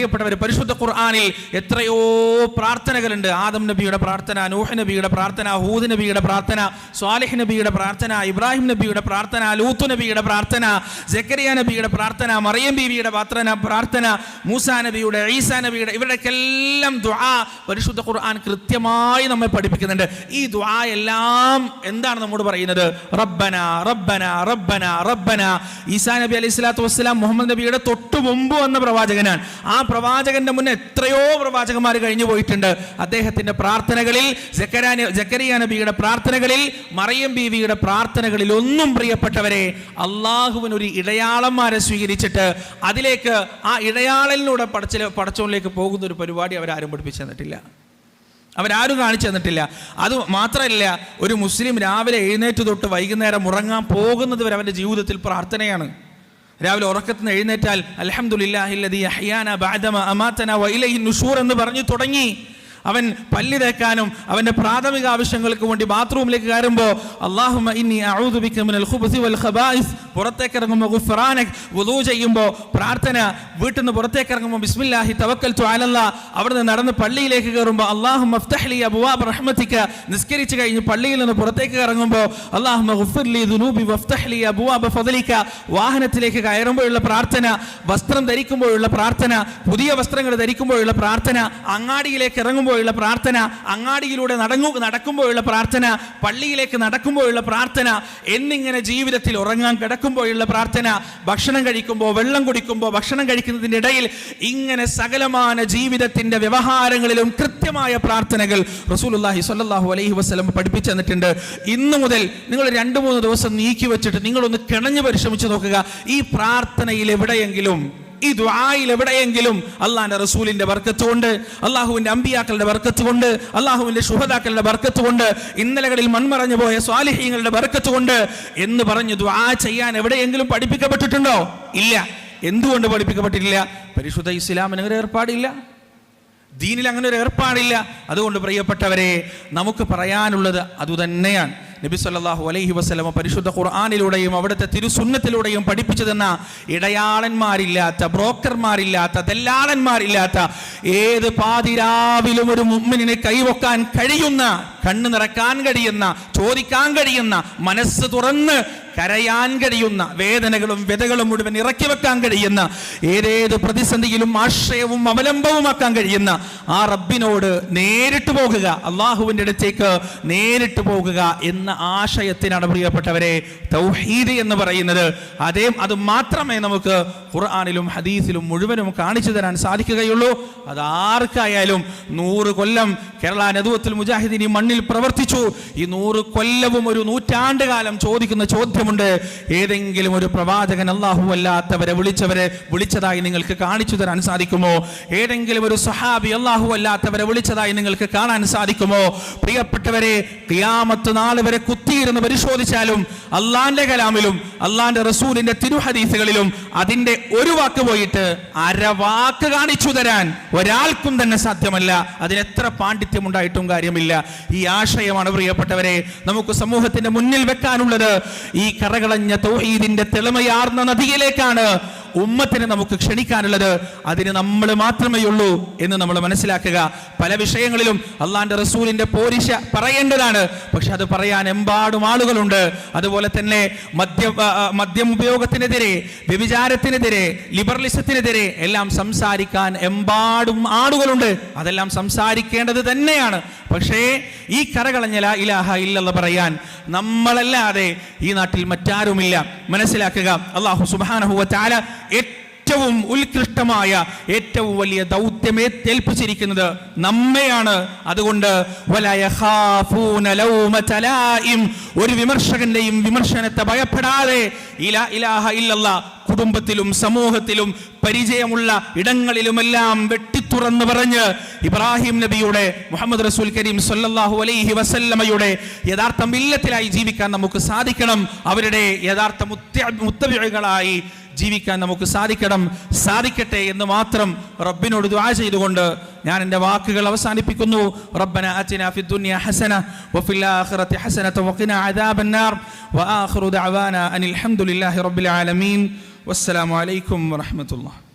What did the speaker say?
പ്രിയപ്പെട്ടവർ പരിശുദ്ധ ഖുർആാനിൽ എത്രയോ പ്രാർത്ഥനകളുണ്ട്. ആദം നബിയുടെ പ്രാർത്ഥന നൂഹ് നബിയുടെ പ്രാർത്ഥന ഹൂദ് നബിയുടെ പ്രാർത്ഥന സ്വാലിഹ് നബിയുടെ പ്രാർത്ഥന ഇബ്രാഹിം നബിയുടെ പ്രാർത്ഥന ലൂത്ത് നബിയുടെ പ്രാർത്ഥന ജക്കരിയ നബിയുടെ പ്രാർത്ഥന മറിയം ബീവിയുടെ പ്രാർത്ഥന പ്രാർത്ഥന മൂസ നബിയുടെ ഈസാ നബിയുടെ ഇവരുടെക്കെല്ലാം ദ്വാ പരിശുദ്ധ ഖുർആൻ കൃത്യമായി നമ്മെ പഠിപ്പിക്കുന്നുണ്ട്. ഈ ദ്വാ എല്ലാം എന്താണ് നമ്മോട് പറയുന്നത്? റബ്ബന റബ്ബന റബ്ബന റബ്ബന. ഈസാ നബി അലൈഹി സ്വലാത്തു വസ്സലാം മുഹമ്മദ് നബിയുടെ തൊട്ടു മുമ്പ് വന്ന പ്രവാചകനാണ്. ആ പ്രവാചകന്റെ മുന്നേ എത്രയോ പ്രവാചകന്മാർ കഴിഞ്ഞു പോയിട്ടുണ്ട്. അദ്ദേഹത്തിന്റെ പ്രാർത്ഥനകളിൽ ജക്കരാ- ജക്കരിയ നബിയുടെ പ്രാർത്ഥനകളിൽ മറിയം ബീവിയുടെ പ്രാർത്ഥനകളിൽ ഒന്നും പ്രിയപ്പെട്ടവരെ അള്ളാഹുവിന് ഒരു ഇടയാളന്മാരെ സ്വീകരിച്ചിട്ട് അതിലേക്ക് ആ ഇടയാളലിലൂടെ പടച്ചില പടച്ചോളിലേക്ക് പോകുന്ന ഒരു പരിപാടി അവരാരും പഠിപ്പിച്ചു തന്നിട്ടില്ല. അവരാരും കാണിച്ചു തന്നിട്ടില്ല. അത് മാത്രമല്ല ഒരു മുസ്ലിം രാവിലെ എഴുന്നേറ്റ് തൊട്ട് വൈകുന്നേരം ഉറങ്ങാൻ പോകുന്നത് വരെ അവന്റെ ജീവിതത്തിൽ പ്രാർത്ഥനയാണ്. രാവിലെ ഉറക്കത്തിൽ നിന്ന് എഴുന്നേറ്റാൽ അലഹമുല്ലാഹില്ലതി അഹ്യാന ബാദമ അമാത്തന വൈലഹി നുഷൂർ എന്ന് പറഞ്ഞു തുടങ്ങി. അവൻ പല്ലി തേക്കാനും അവന്റെ പ്രാഥമിക ആവശ്യങ്ങൾക്ക് വേണ്ടി ബാത്റൂമിലേക്ക് കയറുമ്പോൾ ഖുബ്സി വൽ പുറത്തേക്ക് ഇറങ്ങുമ്പോൾ ഗുഫ്റാനക് വുദൂ ചെയ്യുമ്പോൾ പ്രാർത്ഥന വീട്ടിൽ നിന്ന് പുറത്തേക്ക് ഇറങ്ങുമ്പോൾ ബിസ്മില്ലാഹി തവക്കൽതു അലല്ല. അവിടെ നിന്ന് നടന്ന് പള്ളിയിലേക്ക് കയറുമ്പോൾ അള്ളാഹു മഫ്തഹ്ലി അബുവാബ് റഹ്മത്തിക്ക നിസ്കരിച്ച് കഴിഞ്ഞ് പള്ളിയിൽ നിന്ന് പുറത്തേക്ക് ഇറങ്ങുമ്പോൾ അള്ളാഹു മഗ്ഫിർലി ദുനൂബി വഫ്തഹ്ലി അബുവാബ് ഫദലിക്ക. വാഹനത്തിലേക്ക് കയറുമ്പോഴുള്ള പ്രാർത്ഥന വസ്ത്രം ധരിക്കുമ്പോഴുള്ള പ്രാർത്ഥന പുതിയ വസ്ത്രങ്ങൾ ധരിക്കുമ്പോഴുള്ള പ്രാർത്ഥന അങ്ങാടിയിലേക്ക് ഇറങ്ങുമ്പോഴുള്ള പ്രാർത്ഥന അങ്ങാടിയിലൂടെ നടങ്ങു നടക്കുമ്പോഴുള്ള പ്രാർത്ഥന പള്ളിയിലേക്ക് നടക്കുമ്പോഴുള്ള പ്രാർത്ഥന എന്നിങ്ങനെ ജീവിതത്തിൽ ഉറങ്ങാൻ കിടക്കുമ്പോഴുള്ള പ്രാർത്ഥന ഭക്ഷണം കഴിക്കുമ്പോൾ വെള്ളം കുടിക്കുമ്പോൾ ഭക്ഷണം കഴിക്കുന്നതിന്റെ ഇടയിൽ ഇങ്ങനെ സകലമാന ജീവിതത്തിന്റെ വ്യവഹാരങ്ങളിലും കൃത്യമായ പ്രാർത്ഥനകൾ റസൂലുള്ളാഹി സ്വല്ലല്ലാഹു അലൈഹി വസ്ലം പഠിപ്പിച്ചു തന്നിട്ടുണ്ട്. ഇന്നു മുതൽ നിങ്ങൾ രണ്ട് മൂന്ന് ദിവസം നീക്കി വെച്ചിട്ട് നിങ്ങളൊന്ന് കിണഞ്ഞു പരിശ്രമിച്ചു നോക്കുക. ഈ പ്രാർത്ഥനയിൽ എവിടെയെങ്കിലും ഈ ദുആയിൽ എവിടെയെങ്കിലും അള്ളാഹിന്റെ റസൂലിന്റെ ബർക്കത്ത് കൊണ്ട് അള്ളാഹുവിന്റെ അമ്പിയാക്കളുടെ ബർക്കത്ത് കൊണ്ട് അള്ളാഹുവിന്റെ ശുഹദാക്കളുടെ ബർക്കത്ത് കൊണ്ട് ഇന്നലകളിൽ മൺമറഞ്ഞു പോയ സ്വാലിഹീങ്ങളുടെ ബർക്കത്ത് കൊണ്ട് എന്ന് പറഞ്ഞു ദുആ ചെയ്യാൻ എവിടെയെങ്കിലും പഠിപ്പിക്കപ്പെട്ടിട്ടുണ്ടോ? ഇല്ല. എന്തുകൊണ്ട് പഠിപ്പിക്കപ്പെട്ടിട്ടില്ല? പരിശുദ്ധ ഇസ്ലാമിന് അങ്ങനെ ഏർപ്പാടില്ല. ദീനിൽ അങ്ങനെ ഒരു ഏർപ്പാടില്ല. അതുകൊണ്ട് പ്രിയപ്പെട്ടവരെ നമുക്ക് പറയാനുള്ളത് അതുതന്നെയാണ്. നബി സല്ലല്ലാഹു അലൈഹി വസ്ലമ പരിശുദ്ധ ഖുർആാനിലൂടെയും അവിടുത്തെ തിരുസുന്നത്തിലൂടെയും പഠിപ്പിച്ചു തന്ന ഇടയാളന്മാരില്ലാത്ത ബ്രോക്കർമാരില്ലാത്ത ദല്ലാളന്മാരില്ലാത്ത ഏത് പാതിരാവിലും ഒരു മുമ്മിനെ കൈവക്കാൻ കഴിയുന്ന കണ്ണ് നിറക്കാൻ കഴിയുന്ന ചോദിക്കാൻ കഴിയുന്ന മനസ്സ് തുറന്ന് കരയാൻ കഴിയുന്ന വേദനകളും വ്യതകളും മുഴുവൻ ഇറക്കി വെക്കാൻ കഴിയുന്ന ഏതേത് പ്രതിസന്ധിയിലും ആശ്രയവും അവലംബവുമാക്കാൻ കഴിയുന്ന ആ റബ്ബിനോട് നേരിട്ട് പോകുക അള്ളാഹുവിന്റെ അടുത്തേക്ക് നേരിട്ട് പോകുക എന്ന ആശയത്തിനാണ് പ്രിയപ്പെട്ടവരെ തൗഹീദ് എന്ന് പറയുന്നത്. അതേ അത് മാത്രമേ നമുക്ക് ഖുർആാനിലും ഹദീസിലും മുഴുവനും കാണിച്ചു തരാൻ സാധിക്കുകയുള്ളൂ. അത് ആർക്കായാലും നൂറ് കൊല്ലം കേരള നദുവത്തിൽ മുജാഹിദിനി ഈ മണ്ണിൽ പ്രവർത്തിച്ചു. ഈ നൂറ് കൊല്ലവും ഒരു നൂറ്റാണ്ട് കാലം ചോദിക്കുന്ന ചോദ്യമുണ്ട്. ഏതെങ്കിലും ഒരു പ്രവാചകൻ അള്ളാഹു അല്ലാത്തവരെ വിളിച്ചവരെ വിളിച്ചതായി നിങ്ങൾക്ക് കാണിച്ചു തരാൻ സാധിക്കുമോ? ഏതെങ്കിലും ഒരു സഹാബി അള്ളാഹു അല്ലാത്തവരെ വിളിച്ചതായി നിങ്ങൾക്ക് കാണാൻ സാധിക്കുമോ? പ്രിയപ്പെട്ടവരെ ക്രിയാമത്ത് നാൾ വരെ കുത്തിയിരുന്ന് പരിശോധിച്ചാലും അള്ളാന്റെ കലാമിലും അള്ളാന്റെ റസൂലിന്റെ തിരുഹദീസുകളിലും അതിന്റെ ഒരു വാക്ക് പോയിട്ട് അരവാക്ക് കാണിച്ചു തരാൻ ഒരാൾക്കും തന്നെ സാധ്യമല്ല. അതിനെത്ര പാണ്ഡിത്യം ഉണ്ടായിട്ടും കാര്യമില്ല. ഈ ആശയമാണ് പ്രിയപ്പെട്ടവരെ നമുക്ക് സമൂഹത്തിന്റെ മുന്നിൽ വെക്കാനുള്ളത്. ഈ കറകളഞ്ഞ തൗഹീദിന്റെ തെളിമയാർന്ന നദിയിലേക്കാണ് ഉമ്മത്തിനെ നമുക്ക് ക്ഷണിക്കാനുള്ളത് അതിന് നമ്മൾ മാത്രമേ ഉള്ളൂ എന്ന് നമ്മൾ മനസ്സിലാക്കുക. പല വിഷയങ്ങളിലും അള്ളാന്റെ റസൂലിന്റെ പോരിശ പറയേണ്ടതാണ്. പക്ഷെ അത് പറയാൻ എമ്പാടും ആളുകളുണ്ട്. അതുപോലെ തന്നെ മദ്യ മദ്യം ഉപയോഗത്തിനെതിരെ വ്യഭിചാരത്തിനെതിരെ ലിബറലിസത്തിനെതിരെ എല്ലാം സംസാരിക്കാൻ എമ്പാടും ആളുകളുണ്ട്. അതെല്ലാം സംസാരിക്കേണ്ടത് തന്നെയാണ്. പക്ഷേ ഈ കരകളഞ്ഞല ഇലാഹ ഇല്ലെന്ന് പറയാൻ നമ്മളല്ലാതെ ഈ നാട്ടിൽ മറ്റാരുമില്ല. മനസ്സിലാക്കുക. അള്ളാഹു സുബാനഹുവ ചാല ഏറ്റവും ഉത്കൃഷ്ടമായ ഏറ്റവും വലിയ ദൗത്യമേ ഏൽപ്പിച്ചിരിക്കുന്നത് നമ്മയാണ്. അതുകൊണ്ട് ഒരു വിമർശകന്റെയും വിമർശനത്തെ ഭയപ്പെടാതെ ഇലാ ഇലാഹ കുടുംബത്തിലും സമൂഹത്തിലും പരിചയമുള്ള ഇടങ്ങളിലുമെല്ലാം വെട്ടിത്തുറന്ന് പറഞ്ഞ് ഇബ്രാഹിം നബിയുടെ മുഹമ്മദ് റസൂൽ കരീം സല്ലല്ലാഹു അലൈഹി വസല്ലമയുടെ യഥാർത്ഥ മില്ലത്തിലായി ജീവിക്കാൻ നമുക്ക് സാധിക്കണം. അവരുടെ യഥാർത്ഥ മുത്ത മുത്തവികളായി ജീവിക്കാൻ നമുക്ക് സാധിക്കണം സാധിക്കട്ടെ എന്ന് മാത്രം റബ്ബിനോട് ദുആ ചെയ്തുകൊണ്ട് ഞാൻ എന്റെ വാക്കുകൾ അവസാനിപ്പിക്കുന്നു. റബ്ബന ആതിന ഫി ദുനിയ ഹസന വഫിൽ ആഖിറതി ഹസനത വഖിന അദാബന്നാർ വആഖിറു ദഅവാന അനിൽ ഹംദുലില്ലാഹി റബ്ബിൽ ആലമീൻ. വസ്സലാമു അലൈക്കും വറഹ്മത്തുള്ളാഹി.